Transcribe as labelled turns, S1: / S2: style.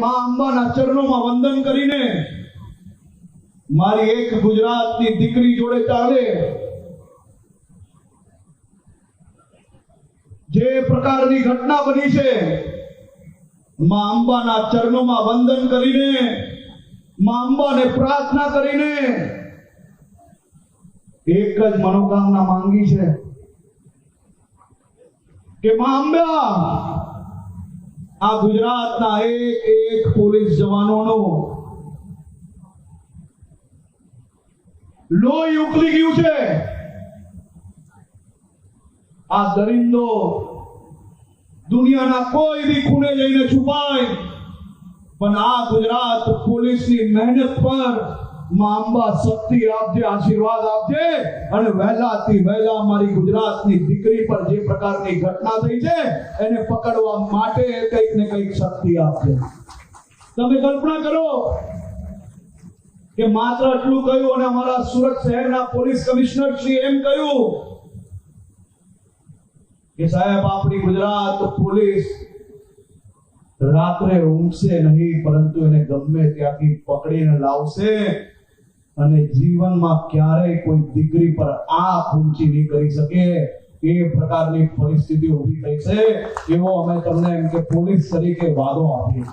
S1: માં અંબાના ચરણોમાં વંદન કરીને મારી એક ગુજરાતની દીકરી જોડે ચાલે. જે પ્રકારની ઘટના બની છે, માં અંબાના ચરણોમાં વંદન કરીને, મા અંબાને પ્રાર્થના કરીને, એક જ મનોકામના માંગી છે કે, માં અંબા આ ગુજરાતના એક એક પોલીસ જવાનોનો લોહી ઉકલી ગયું છે. આ દરિંદો દુનિયાના કોઈ બી ખૂણે જઈને છુપાય. પણ આ ગુજરાત પોલીસની મહેનત પર માં શક્તિ આપજે, આશીર્વાદ આપજે અને વહેલાથી વહેલા મારી ગુજરાતની દીકરી પર જે પ્રકારની ઘટના થઈ છે, એને પકડવા માટે કંઈક ને કંઈક શક્તિ આપજે. તમે કલ્પના કરો કે માત્ર એટલું કહ્યું અને અમારા સુરત શહેરના પોલીસ કમિશનર શ્રી એમ કહ્યું કે સાહેબ, આપણી ગુજરાત પોલીસ રાત્રે ઊંઘશે નહીં, પરંતુ એને ગમે ત્યાંથી પકડીને લાવશે. અને જીવનમાં ક્યારેય કોઈ દીકરી પર આ ઊંચી નહીં કરી શકે એ પ્રકારની પરિસ્થિતિ ઊભી થઈ છે. એવો અમે તમને એમ કે પોલીસ તરીકે વાદો આપીએ.